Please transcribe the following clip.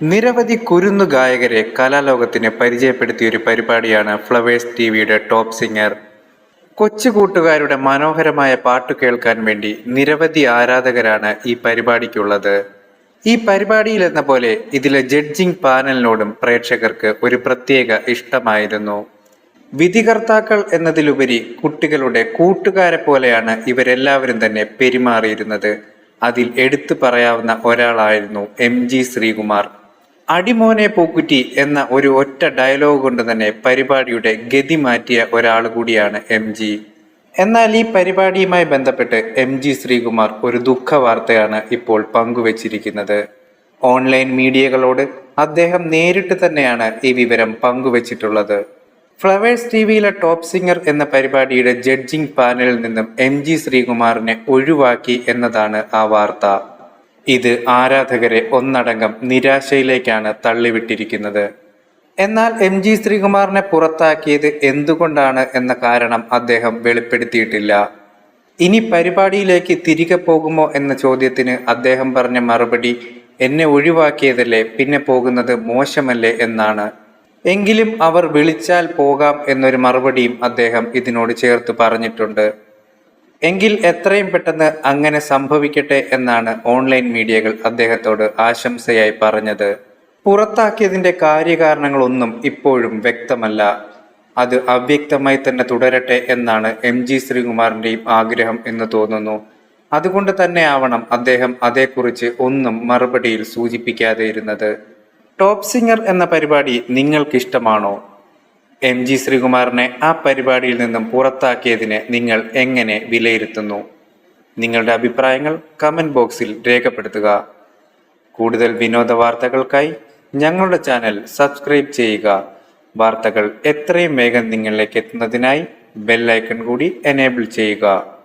നിരവധി കുരുന്നു ഗായകരെ കലാലോകത്തിന് പരിചയപ്പെടുത്തിയ ഒരു പരിപാടിയാണ് ഫ്ലവേഴ്സ് ടി വിയുടെ ടോപ്പ് സിംഗർ. കൊച്ചുകൂട്ടുകാരുടെ മനോഹരമായ പാട്ട് കേൾക്കാൻ വേണ്ടി നിരവധി ആരാധകരാണ് ഈ പരിപാടിക്കുള്ളത്. ഈ പരിപാടിയിൽ എന്ന പോലെ ഇതിലെ ജഡ്ജിംഗ് പാനലിനോടും പ്രേക്ഷകർക്ക് ഒരു പ്രത്യേക ഇഷ്ടമായിരുന്നു. വിധികർത്താക്കൾ എന്നതിലുപരി കുട്ടികളുടെ കൂട്ടുകാരെ പോലെയാണ് ഇവരെല്ലാവരും തന്നെ പെരുമാറിയിരുന്നത്. അതിൽ എടുത്തു പറയാവുന്ന ഒരാളായിരുന്നു എം ജി ശ്രീകുമാർ. അടിമോനെ പൂക്കുറ്റി എന്ന ഒരു ഒറ്റ ഡയലോഗ് കൊണ്ട് തന്നെ പരിപാടിയുടെ ഗതി മാറ്റിയ ഒരാൾ കൂടിയാണ് എം ജി എന്നാൽ ഈ പരിപാടിയുമായി ബന്ധപ്പെട്ട് എം ജി ശ്രീകുമാർ ഒരു ദുഃഖ വാർത്തയാണ് ഇപ്പോൾ പങ്കുവച്ചിരിക്കുന്നത്. ഓൺലൈൻ മീഡിയകളോട് അദ്ദേഹം നേരിട്ട് തന്നെയാണ് ഈ വിവരം പങ്കുവച്ചിട്ടുള്ളത്. ഫ്ലവേഴ്സ് ടി വിയിലെ ടോപ്പ് സിംഗർ എന്ന പരിപാടിയുടെ ജഡ്ജിംഗ് പാനലിൽ നിന്നും എം ജി ശ്രീകുമാറിനെ ഒഴിവാക്കി എന്നതാണ് ആ വാർത്ത. ഇത് ആരാധകരെ ഒന്നടങ്കം നിരാശയിലേക്കാണ് തള്ളിവിട്ടിരിക്കുന്നത്. എന്നാൽ എം ജി ശ്രീകുമാറിനെ പുറത്താക്കിയത് എന്തുകൊണ്ടാണ് എന്ന കാരണം അദ്ദേഹം വെളിപ്പെടുത്തിയിട്ടില്ല. ഇനി പരിപാടിയിലേക്ക് തിരികെ പോകുമോ എന്ന ചോദ്യത്തിന് അദ്ദേഹം പറഞ്ഞ മറുപടി എന്നെ ഒഴിവാക്കിയതല്ലേ പിന്നെ പോകുന്നത് മോശമല്ലേ എന്നാണ്. എങ്കിലും അവർ വിളിച്ചാൽ പോകാം എന്നൊരു മറുപടിയും അദ്ദേഹം ഇതിനോട് ചേർത്ത് പറഞ്ഞിട്ടുണ്ട്. എങ്കിൽ എത്രയും പെട്ടെന്ന് അങ്ങനെ സംഭവിക്കട്ടെ എന്നാണ് ഓൺലൈൻ മീഡിയകൾ അദ്ദേഹത്തോട് ആശംസയായി പറഞ്ഞത്. പുറത്താക്കിയതിന്റെ കാര്യകാരണങ്ങളൊന്നും ഇപ്പോഴും വ്യക്തമല്ല. അത് അവ്യക്തമായി തന്നെ തുടരട്ടെ എന്നാണ് എം ജി ശ്രീകുമാറിന്റെയും ആഗ്രഹം എന്ന് തോന്നുന്നു. അതുകൊണ്ട് തന്നെ ആവണം അദ്ദേഹം അതേക്കുറിച്ച് ഒന്നും മറുപടിയിൽ സൂചിപ്പിക്കാതെ ഇരുന്നത്. ടോപ്പ് സിംഗർ എന്ന പരിപാടി നിങ്ങൾക്കിഷ്ടമാണോ? എം ജി ശ്രീകുമാറിനെ ആ പരിപാടിയിൽ നിന്നും പുറത്താക്കിയതിനെ നിങ്ങൾ എങ്ങനെ വിലയിരുത്തുന്നു? നിങ്ങളുടെ അഭിപ്രായങ്ങൾ കമന്റ് ബോക്സിൽ രേഖപ്പെടുത്തുക. കൂടുതൽ വിനോദ വാർത്തകൾക്കായി ഞങ്ങളുടെ ചാനൽ സബ്സ്ക്രൈബ് ചെയ്യുക. വാർത്തകൾ എത്രയും വേഗം നിങ്ങളിലേക്ക് എത്തുന്നതിനായി ബെല്ലൈക്കൺ കൂടി എനേബിൾ ചെയ്യുക.